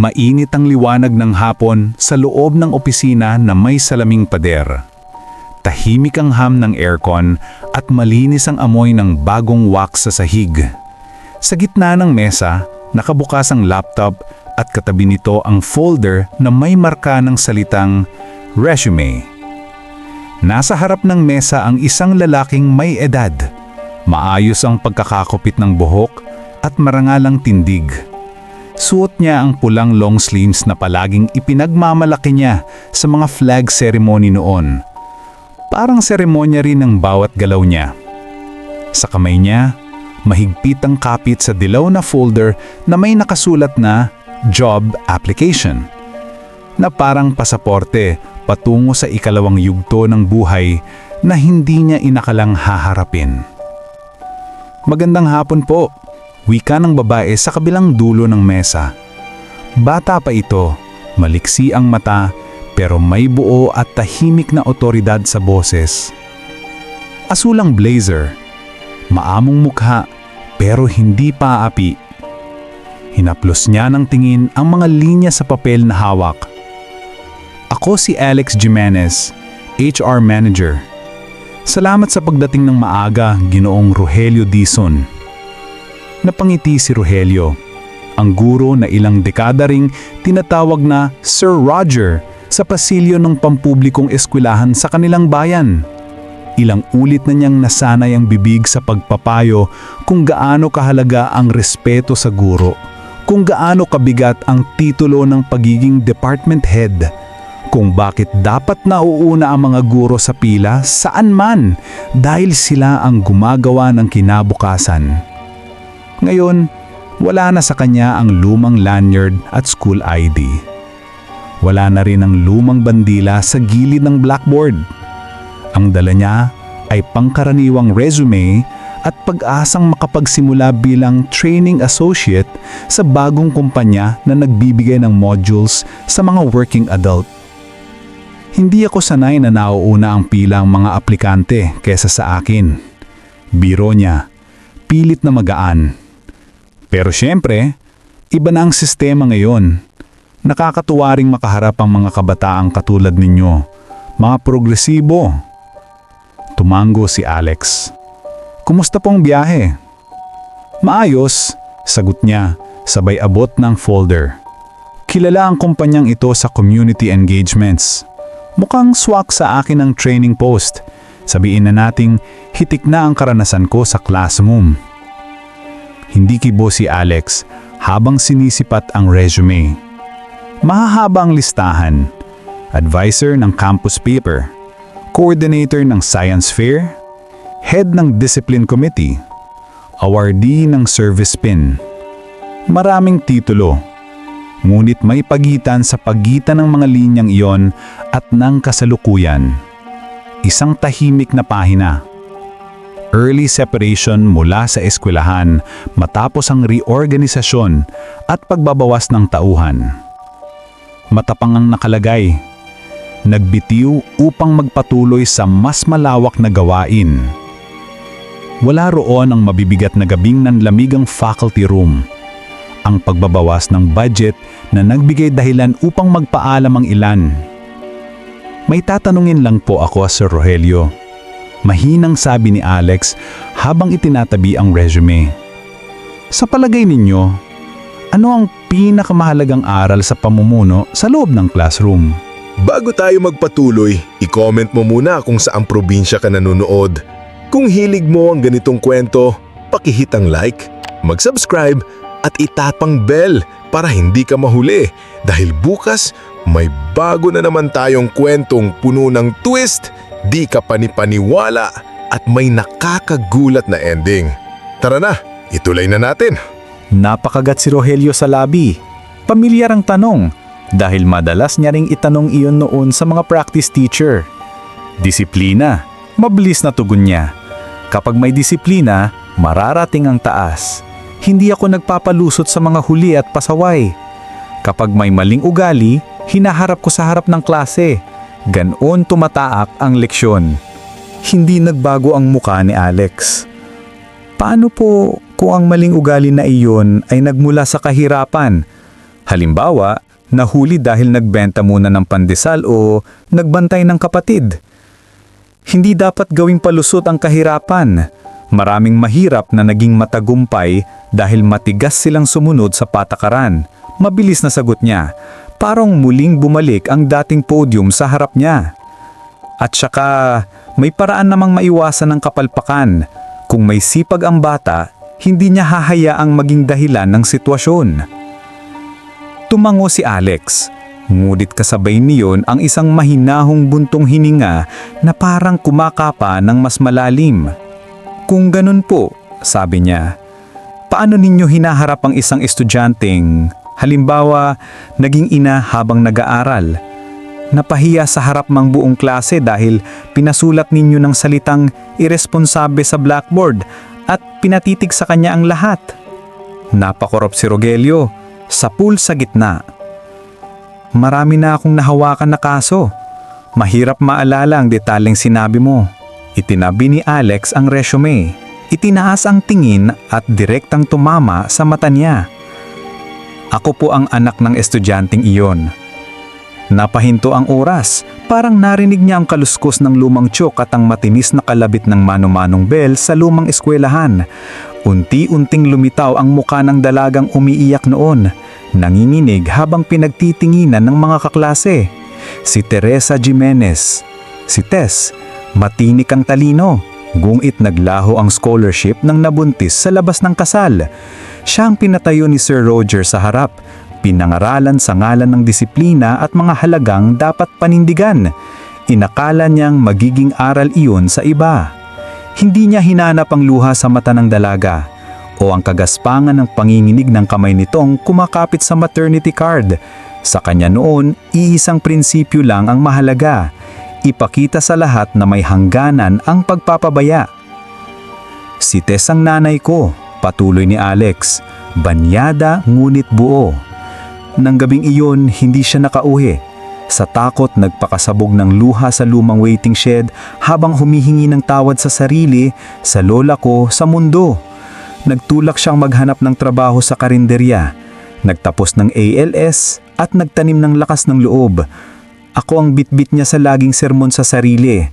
Mainit ang liwanag ng hapon sa loob ng opisina na may salaming pader. Tahimik ang ham ng aircon at malinis ang amoy ng bagong wax sa sahig. Sa gitna ng mesa, nakabukas ang laptop at katabi nito ang folder na may marka ng salitang resume. Nasa harap ng mesa ang isang lalaking may edad. Maayos ang pagkakakupit ng buhok at marangalang tindig. Suot niya ang pulang long sleeves na palaging ipinagmamalaki niya sa mga flag ceremony noon. Parang seremonya rin ng bawat galaw niya. Sa kamay niya, mahigpit ang kapit sa dilaw na folder na may nakasulat na Job Application na parang pasaporte patungo sa ikalawang yugto ng buhay na hindi niya inakalang haharapin. Magandang hapon po, wika ng babae sa kabilang dulo ng mesa. Bata pa ito, maliksi ang mata, pero may buo at tahimik na otoridad sa boses. Asulang blazer, maamong mukha, pero hindi pa api. Hinaplos niya ng tingin ang mga linya sa papel na hawak. Ako si Alex Jimenez, HR Manager. Salamat sa pagdating ng maaga, Ginoong Rogelio Dizon. Napangiti si Rogelio, ang guro na ilang dekada ring tinatawag na Sir Roger sa pasilyo ng pampublikong eskwelahan sa kanilang bayan. Ilang ulit na niyang nasanay ang bibig sa pagpapayo kung gaano kahalaga ang respeto sa guro, kung gaano kabigat ang titulo ng pagiging department head, kung bakit dapat nauuna ang mga guro sa pila saan man dahil sila ang gumagawa ng kinabukasan. Ngayon, wala na sa kanya ang lumang lanyard at school ID. Wala na rin ang lumang bandila sa gilid ng blackboard. Ang dala niya ay pangkaraniwang resume at pag-asang makapagsimula bilang training associate sa bagong kumpanya na nagbibigay ng modules sa mga working adult. Hindi ako sanay na nauuna ang pila ang mga aplikante kesa sa akin. Biro niya, pilit na magaan. Pero syempre, iba na ang sistema ngayon. Nakakatuwa ring makaharap ang mga kabataang katulad ninyo. Mga progresibo. Tumango si Alex. Kumusta pong biyahe? Maayos, sagot niya, sabay abot ng folder. Kilala ang kumpanyang ito sa community engagements. Mukhang swak sa akin ang training post. Sabihin na nating hitik na ang karanasan ko sa classroom. Hindi kibo si Alex habang sinisipat ang resume. Mahahaba ang listahan. Advisor ng campus paper, coordinator ng science fair, head ng discipline committee, awardee ng service pin. Maraming titulo. Ngunit may pagitan sa pagitan ng mga linyang iyon at ng kasalukuyan. Isang tahimik na pahina. Early separation mula sa eskwelahan matapos ang reorganisasyon at pagbabawas ng tauhan. Matapang ang nakalagay. Nagbitiw upang magpatuloy sa mas malawak na gawain. Wala roon ang mabibigat na gabing nanlamigang faculty room. Ang pagbabawas ng budget na nagbigay dahilan upang magpaalam ang ilan. May tatanungin lang po ako, Sir Rogelio. Mahinang sabi ni Alex habang itinatabi ang resume. Sa palagay ninyo, ano ang pinakamahalagang aral sa pamumuno sa loob ng classroom? Bago tayo magpatuloy, i-comment mo muna kung saang probinsya ka nanonood. Kung hilig mo ang ganitong kwento, pakihit ang like, mag-subscribe at itapang bell para hindi ka mahuli dahil bukas may bago na naman tayong kwentong puno ng twist, di ka panipaniwala at may nakakagulat na ending. Tara na, ituloy na natin. Napakagat si Rogelio sa labi. Pamilyar ang tanong dahil madalas niya ring itanong iyon noon sa mga practice teacher. Disiplina, mabilis na tugon niya. Kapag may disiplina, mararating ang taas. Hindi ako nagpapalusot sa mga huli at pasaway. Kapag may maling ugali, hinaharap ko sa harap ng klase. Ganoon tumataak ang leksyon. Hindi nagbago ang muka ni Alex. Paano po kung ang maling ugali na iyon ay nagmula sa kahirapan Halimbawa, nahuli dahil nagbenta muna ng pandesal o nagbantay ng kapatid. Hindi dapat gawing palusot ang kahirapan. Maraming mahirap na naging matagumpay dahil matigas silang sumunod sa patakaran. Mabilis na sagot niya, parang muling bumalik ang dating podium sa harap niya. At saka, may paraan namang maiwasan ng kapalpakan. Kung may sipag ang bata, hindi niya hahayaang maging dahilan ng sitwasyon. Tumango si Alex. Ngunit kasabay niyon ang isang mahinahong buntong hininga na parang kumakapa ng mas malalim. Kung ganun po, sabi niya, paano ninyo hinaharap ang isang estudyanteng, halimbawa, naging ina habang nag-aaral? Napahiya sa harap ng buong klase dahil pinasulat ninyo ng salitang irresponsabe sa blackboard at pinatitig sa kanya ang lahat. Napakorop si Rogelio, sa pool sa gitna. Marami na akong nahawakan na kaso. Mahirap maalala ang detaling sinabi mo. Itinabi ni Alex ang resume. Itinaas ang tingin at direktang tumama sa mata niya. Ako po ang anak ng estudyanteng iyon. Napahinto ang oras, parang narinig niya ang kaluskos ng lumang tiyok at ang matinis na kalabit ng mano-manong bell sa lumang eskwelahan. Unti-unting lumitaw ang muka ng dalagang umiiyak noon, nanginginig habang pinagtitinginan ng mga kaklase. Si Teresa Jimenez. Si Tess, matinik ang talino. Gungit naglaho ang scholarship ng nabuntis sa labas ng kasal. Siya ang pinatayo ni Sir Roger sa harap, pinangaralan sa ngalan ng disiplina at mga halagang dapat panindigan. Inakala niyang magiging aral iyon sa iba. Hindi niya hinanap ang luha sa mata ng dalaga o ang kagaspangan ng panginginig ng kamay nitong kumakapit sa maternity card. Sa kanya noon, iisang prinsipyo lang ang mahalaga. Ipakita sa lahat na may hangganan ang pagpapabaya. Si Tess ang nanay ko, patuloy ni Alex. Banyada ngunit buo. Nang gabing iyon, hindi siya nakauwi. Sa takot, nagpakasabog ng luha sa lumang waiting shed habang humihingi ng tawad sa sarili, sa lola ko, sa mundo. Nagtulak siyang maghanap ng trabaho sa karinderya. Nagtapos ng ALS at nagtanim ng lakas ng loob. Ako ang bitbit niya sa laging sermon sa sarili.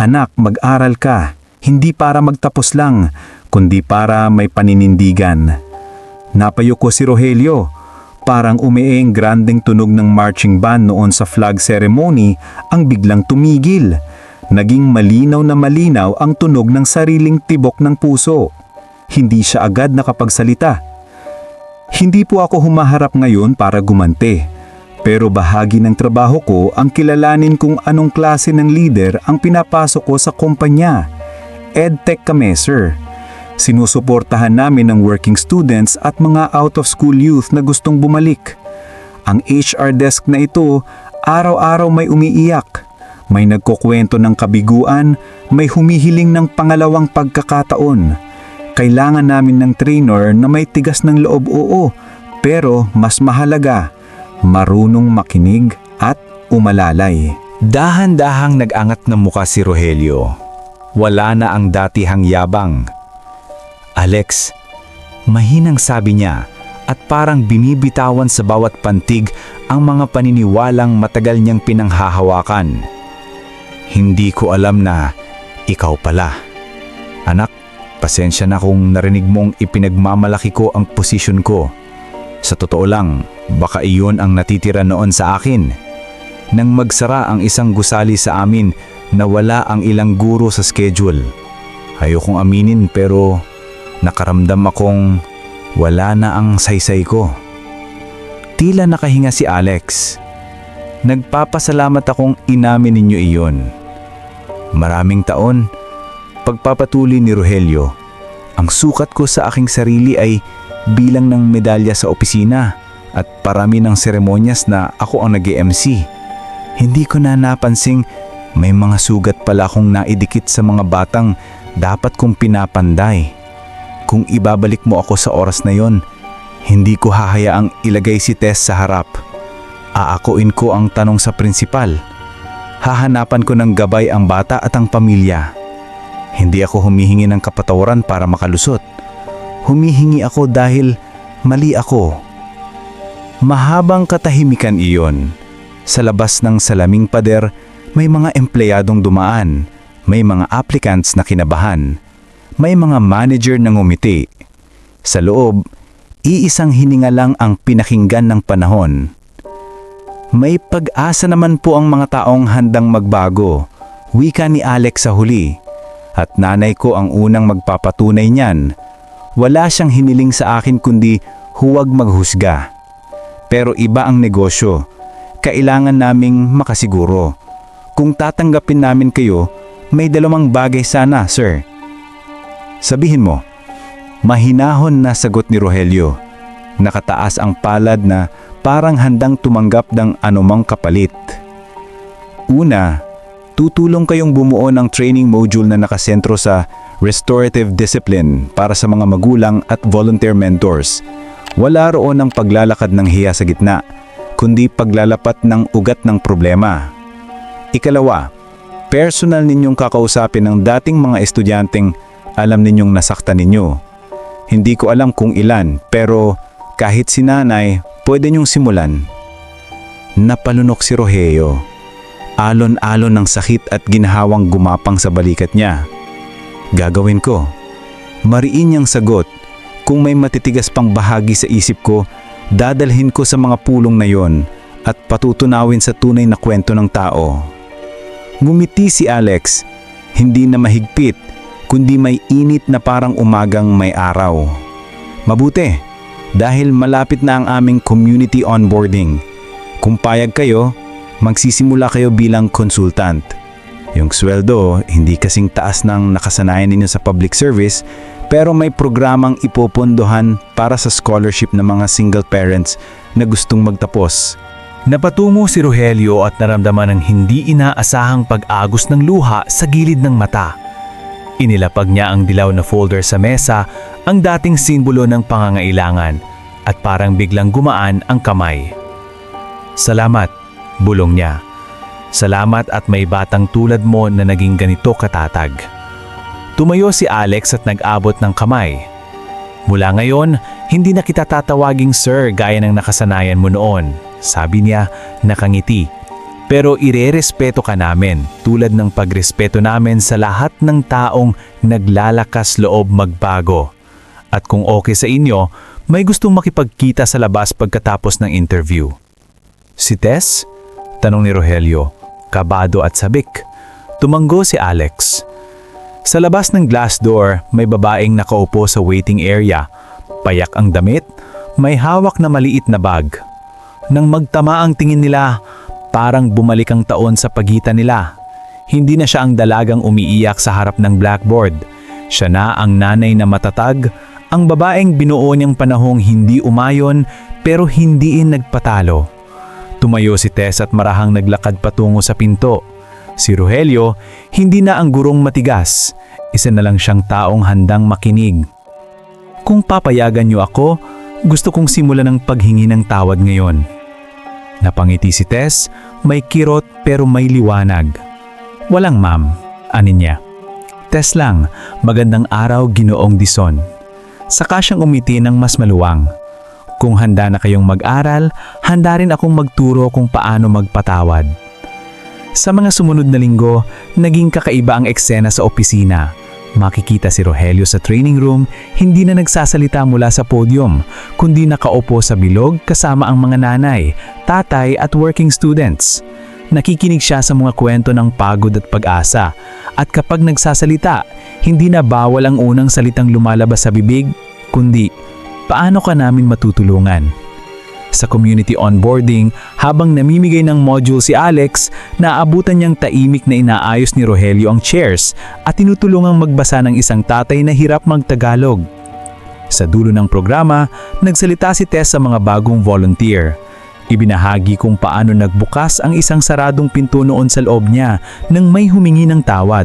Anak, mag-aral ka. Hindi para magtapos lang, kundi para may paninindigan. Napayo ko si Rogelio. Parang umiing grandeng tunog ng marching band noon sa flag ceremony ang biglang tumigil. Naging malinaw na malinaw ang tunog ng sariling tibok ng puso. Hindi siya agad nakapagsalita. Hindi po ako humaharap ngayon para gumante. Pero bahagi ng trabaho ko ang kilalanin kung anong klase ng leader ang pinapasok ko sa kumpanya. EdTech kami, sir. Sinusuportahan namin ng working students at mga out-of-school youth na gustong bumalik. Ang HR desk na ito, araw-araw may umiiyak. May nagkukwento ng kabiguan, may humihiling ng pangalawang pagkakataon. Kailangan namin ng trainer na may tigas ng loob oo, pero mas mahalaga, marunong makinig at umalalay. Dahan-dahang nag-angat ng muka si Rogelio. Wala na ang datihang yabang. Alex, mahinang sabi niya at parang binibitawan sa bawat pantig ang mga paniniwalang matagal niyang pinanghahawakan. Hindi ko alam na ikaw pala. Anak, pasensya na kung narinig mong ipinagmamalaki ko ang posisyon ko. Sa totoo lang, baka iyon ang natitira noon sa akin. Nang magsara ang isang gusali sa amin na wala ang ilang guro sa schedule. Ayokong aminin pero nakaramdam akong wala na ang saysay ko. Tila nakahinga si Alex. Nagpapasalamat akong inamin ninyo iyon. Maraming taon, pagpapatuloy ni Rogelio, ang sukat ko sa aking sarili ay bilang ng medalya sa opisina at parami ng seremonyas na ako ang nag mc Hindi ko na napansing may mga sugat pala akong naidikit sa mga batang dapat kong pinapanday. Kung ibabalik mo ako sa oras na yon, hindi ko hahayaang ilagay si Tess sa harap. Aakuin ko ang tanong sa prinsipal. Hahanapan ko ng gabay ang bata at ang pamilya. Hindi ako humihingi ng kapatawaran para makalusot. Humihingi ako dahil mali ako. Mahabang katahimikan iyon. Sa labas ng salaming pader, may mga empleyadong dumaan, may mga applicants na kinabahan, may mga manager na ngumiti. Sa loob, iisang hininga lang ang pinakinggan ng panahon. May pag-asa naman po ang mga taong handang magbago, wika ni Alex sa huli. At nanay ko ang unang magpapatunay niyan. Wala siyang hiniling sa akin kundi huwag maghusga. Pero iba ang negosyo. Kailangan naming makasiguro. Kung tatanggapin namin kayo, may dalawang bagay sana, sir. Sabihin mo, mahinahon na sagot ni Rogelio. Nakataas ang palad na parang handang tumanggap ng anumang kapalit. Una, tutulong kayong bumuo ng training module na nakasentro sa restorative discipline para sa mga magulang at volunteer mentors. Wala roon ang paglalakad ng hiya sa gitna, kundi paglalapat ng ugat ng problema. Ikalawa, personal ninyong kakausapin ng dating mga estudyanteng alam ninyong nasaktan ninyo. Hindi ko alam kung ilan, pero kahit si nanay, pwede niyong simulan. Napalunok si Rogelio. Alon-alon ng sakit at ginhawang gumapang sa balikat niya. Gagawin ko. Mariin niyang sagot. Kung may matitigas pang bahagi sa isip ko, dadalhin ko sa mga pulong na yon at patutunawin sa tunay na kwento ng tao. Ngumiti si Alex, hindi na mahigpit, kundi may init na parang umagang may araw. Mabuti, dahil malapit na ang aming community onboarding. Kung payag kayo, magsisimula kayo bilang consultant. Yung sweldo, hindi kasing taas ng nakasanayan ninyo sa public service, pero may programang ipopondohan para sa scholarship ng mga single parents na gustong magtapos. Napatungo si Rogelio at naramdaman ng hindi inaasahang pag-agos ng luha sa gilid ng mata. Inilapag niya ang dilaw na folder sa mesa, ang dating simbolo ng pangangailangan, at parang biglang gumaan ang kamay. Salamat, bulong niya. Salamat at may batang tulad mo na naging ganito katatag. Tumayo si Alex at nag-abot ng kamay. Mula ngayon, hindi na kita tatawaging sir gaya ng nakasanayan mo noon, sabi niya nakangiti. Pero irerespeto ka namin tulad ng pagrespeto namin sa lahat ng taong naglalakas loob magbago. At kung okay sa inyo, may gustong makipagkita sa labas pagkatapos ng interview. Si Tess? Tanong ni Rogelio, kabado at sabik. Tumanggo si Alex. Sa labas ng glass door, may babaeng nakaupo sa waiting area. Payak ang damit, may hawak na maliit na bag. Nang magtama ang tingin nila, parang bumalik ang taon sa pagitan nila. Hindi na siya ang dalagang umiiyak sa harap ng blackboard. Siya na ang nanay na matatag, ang babaeng binuo niyang panahong hindi umayon pero hindi in nagpatalo. Tumayo si Tess at marahang naglakad patungo sa pinto. Si Rogelio, hindi na ang gurong matigas. Isa na lang siyang taong handang makinig. Kung papayagan niyo ako, gusto kong simulan ng paghingi ng tawad ngayon. Napangiti si Tess, may kirot pero may liwanag. Walang ma'am, anin niya. Tess lang, magandang araw ginoong dison. Saka siyang umiti ng mas maluwang. Kung handa na kayong mag-aral, handa rin akong magturo kung paano magpatawad. Sa mga sumunod na linggo, naging kakaiba ang eksena sa opisina. Makikita si Rogelio sa training room, hindi na nagsasalita mula sa podium, kundi nakaupo sa bilog kasama ang mga nanay, tatay at working students. Nakikinig siya sa mga kwento ng pagod at pag-asa. At kapag nagsasalita, hindi na bawal ang unang salitang lumalabas sa bibig, kundi, paano ka namin matutulungan? Sa community onboarding, habang namimigay ng module si Alex, naabutan niyang taimik na inaayos ni Rogelio ang chairs at tinutulungang magbasa ng isang tatay na hirap magtagalog. Sa dulo ng programa, nagsalita si Tess sa mga bagong volunteer. Ibinahagi kung paano nagbukas ang isang saradong pinto noon sa loob niya nang may humingi ng tawad.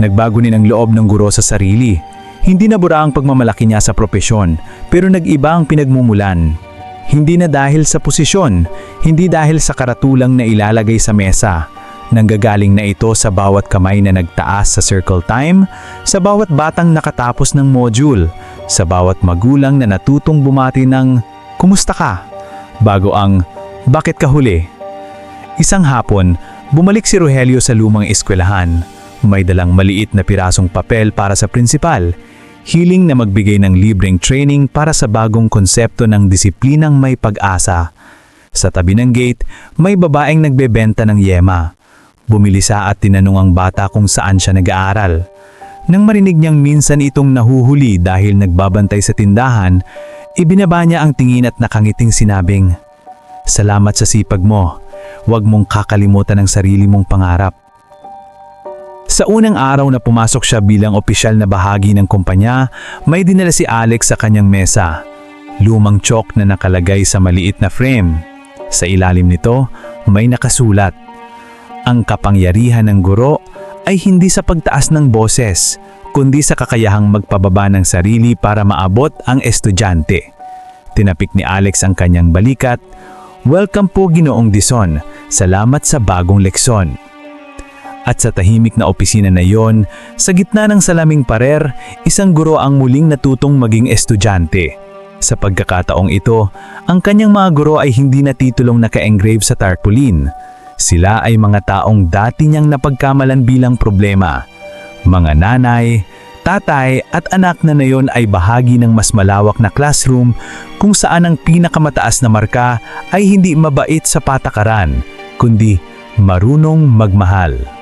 Nagbago din ang loob ng guro sa sarili. Hindi na bura ang pagmamalaki niya sa propesyon, pero nag-iba ang pinagmumulan. Hindi na dahil sa posisyon, hindi dahil sa karatulang na ilalagay sa mesa. Nanggagaling na ito sa bawat kamay na nagtaas sa circle time, sa bawat batang nakatapos ng module, sa bawat magulang na natutong bumati ng, Kumusta ka? bago ang bakit ka huli? Isang hapon, bumalik si Rogelio sa lumang eskwelahan. May dalang maliit na pirasong papel para sa prinsipal. Hiling na magbigay ng libreng training para sa bagong konsepto ng disiplinang may pag-asa. Sa tabi ng gate, may babaeng nagbebenta ng yema. Bumili sa at tinanong ang bata kung saan siya nag-aaral. Nang marinig niyang minsan itong nahuhuli dahil nagbabantay sa tindahan, ibinaba niya ang tingin at nakangiting sinabing, Salamat sa sipag mo. Huwag mong kakalimutan ang sarili mong pangarap. Sa unang araw na pumasok siya bilang opisyal na bahagi ng kumpanya, may dinala si Alex sa kanyang mesa. Lumang chalk na nakalagay sa maliit na frame. Sa ilalim nito, may nakasulat. Ang kapangyarihan ng guro ay hindi sa pagtaas ng boses, kundi sa kakayahang magpababa ng sarili para maabot ang estudyante. Tinapik ni Alex ang kanyang balikat. Welcome po Ginoong Dison. Salamat sa bagong leksyon. At sa tahimik na opisina na yon, sa gitna ng salaming parer, isang guro ang muling natutong maging estudyante. Sa pagkakataong ito, ang kanyang mga guro ay hindi natitulong naka-engrave sa tarpaulin. Sila ay mga taong dati niyang napagkamalan bilang problema. Mga nanay, tatay at anak na nayon ay bahagi ng mas malawak na classroom kung saan ang pinakamataas na marka ay hindi mabait sa patakaran, kundi marunong magmahal.